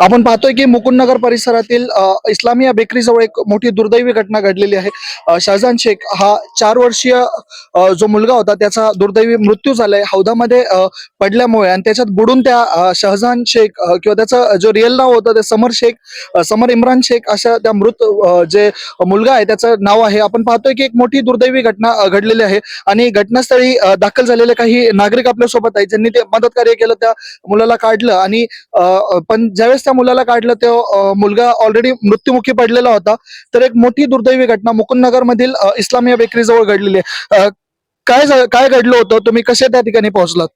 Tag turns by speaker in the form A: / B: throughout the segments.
A: आपण पाहतोय की मुकुंदनगर परिसरातील इस्लामिया बेकरीजवळ एक मोठी दुर्दैवी घटना घडलेली आहे. शाहजान शेख हा चार वर्षीय जो मुलगा होता त्याचा दुर्दैवी मृत्यू झालाय. हौदामध्ये पडल्यामुळे आणि त्याच्यात बुडून त्या अ, शहजान शेख किंवा त्याचं जो रिअल नाव होतं ते समर शेख समर इम्रान शेख अशा त्या मृत जे मुलगा आहे त्याचं नाव आहे. आपण पाहतोय की एक मोठी दुर्दैवी घटना घडलेली आहे आणि घटनास्थळी दाखल झालेले काही नागरिक आपल्यासोबत आहेत ज्यांनी ते मदत कार्य केलं त्या मुलाला काढलं आणि अ, पण ज्यावेळेस त्या मुलाला काढलं तो मुलगा ऑलरेडी मृत्युमुखी पडलेला होता. तर एक मोठी दुर्दैवी घटना मुकुंदनगर मधील इस्लामिया बेकरी जवळ घडलेली आहे. काय काय घडलं होतं? तुम्ही कसे त्या ठिकाणी पोहोचलात?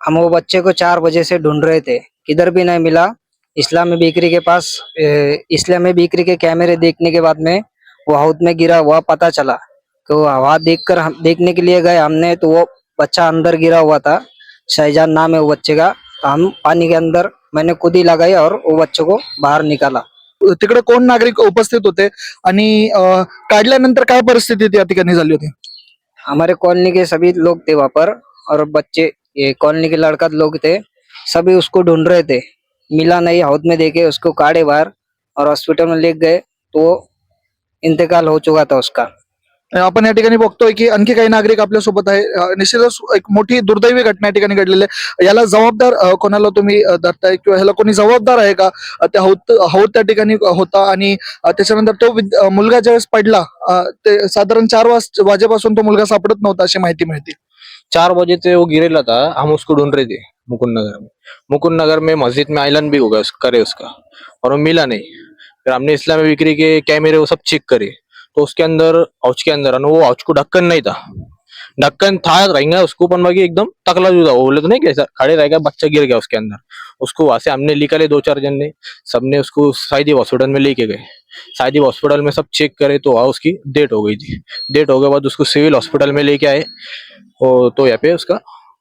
B: हम वो बच्चे को चार बजे से ढूंढ रहे थे. किधर भी नहीं मिला. इस्लामी बेकरी के पास इस्लामी बेकरी के कैमरे देखने के बाद में वो हाउद में गिरा हुआ पता चला तो वहाँ देखकर हम देखने के लिए गए हमने तो वो बच्चा अंदर गिरा हुआ था. शहजान नाम है वो बच्चे का. हम पानी के अंदर मैंने खुद ही लगाई और वो बच्चे को बाहर निकाला।
A: तिकडे कोण नागरिक उपस्थित होते? आणि अ, काढल्यानंतर काय परिस्थिती त्या ठिकाणी झाली होती?
B: हमारे कॉलोनी के सभी लोग थे वहाँ पर और बच्चे ये कॉलोनी के लड़का लोग थे सभी उसको ढूंढ रहे थे। मिला नहीं हाउद में देखे उसको काढ़े बाहर और हॉस्पिटल में ले गए तो वो इंतकाल हो चुका था उसका।
A: आपण या ठिकाणी बघतोय की आणखी काही नागरिक आपल्यासोबत आहे. निश्चितच एक मोठी दुर्दैवी घटना या ठिकाणी घडलेली आहे. याला जबाबदार कोणाला तुम्ही धरताय किंवा ह्याला कोणी जबाबदार आहे का? त्या हौत हौत त्या ठिकाणी होता आणि त्याच्यानंतर तो मुलगा ज्यावेळेस पडला ते साधारण चार वाज वाजेपासून तो मुलगा सापडत नव्हता अशी माहिती मिळते.
C: चार बजे से वो गिरेला था हम उसको ढूंढ रहे थे मुकुंद नगर में. मुकुंद नगर में मस्जिद में आइलन भी होगा करे उसका. और वो मिला नहीं. फिर हमने इस्लामी बिक्री के कैमरे वो सब चेक करे. तो उसके अंदर औच के अंदर वो औच को ढक्कन नहीं था। ढक्कन था, रहेंगे, उसको पण बाकी एकदम तकला जो था, वो बोले तो नहीं कैसा खड़े रहेगा बच्चा गिर गया उसके अंदर। उसको वहाँ से हमने निकाले दो चार जन ने, सबने उसको साइदी हॉस्पिटल में लेके गए। साइदी हॉस्पिटल में सब चेक करे तो वहाँ उसकी डेट हो गई थी। डेट हो गए बाद उसको सिविल हॉस्पिटल में लेके आए, और तो यहाँ पे उसका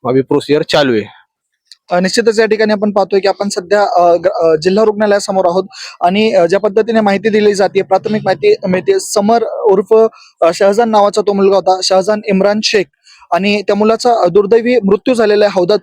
C: अभी प्रोसीजर चालू है।
A: निश्चितच या ठिकाणी आपण पाहतोय की आपण सध्या जिल्हा रुग्णालयासमोर आहोत आणि ज्या पद्धतीने माहिती दिली जाते प्राथमिक माहिती मिळते समर उर्फ शहजान नावाचा तो मुलगा होता शहजान इम्रान शेख. आणि त्या मुलाचा दुर्दैवी मृत्यू झालेला आहे हौदात